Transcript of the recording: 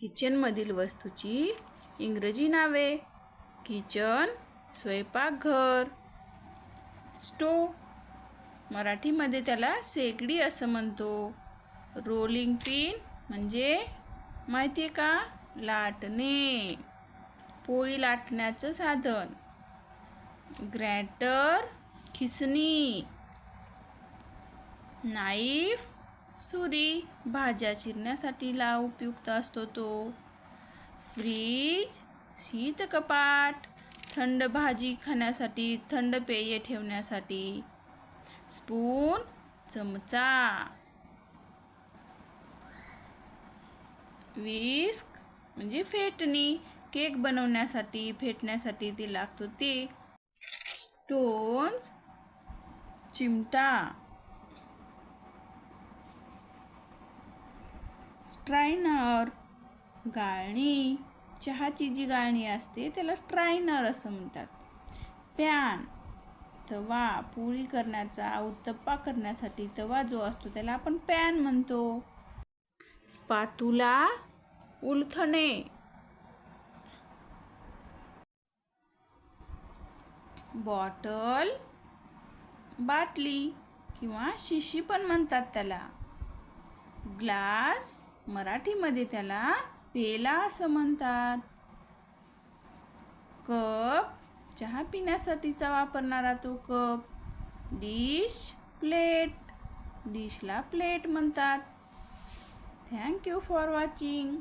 किचनमधील वस्तूची इंग्रजी नावे. किचन स्वयंपाकघर स्टो मराठीमध्ये त्याला शेगडी असं म्हणतो. रोलिंग पिन म्हणजे माहिती आहे का? लाटणे. पोळी लाटण्याचं साधन. ग्रॅटर खिसणी. नाईफ सुरी भाज्या चिरण्यासाठी ला उपयुक्त असतो तो. फ्रीज शीतकपाट थंड भाजी खाण्यासाठी थंड पेय ठेवण्यासाठी. स्पून चमचा. विस्क म्हणजे फेटणी केक बनवण्यासाठी फेटण्यासाठी ती लागतो ते. टोन्स चिमटा. स्ट्रायनर. गाळणी चहाची जी गाळणी असते त्याला स्ट्रायनर असं म्हणतात. पॅन तवा पोळी करण्याचा उत्तप्पा करण्यासाठी तवा जो असतो त्याला आपण पॅन म्हणतो. स्पातुला उलथणे. बॉटल बाटली किंवा शिशी पण म्हणतात त्याला. ग्लास मराठीमध्ये त्याला पेला असं म्हणतात. कप चहा पिण्यासाठीचा वापरणारा तो कप. Dish plate. डिशला प्लेट म्हणतात. Thank you for watching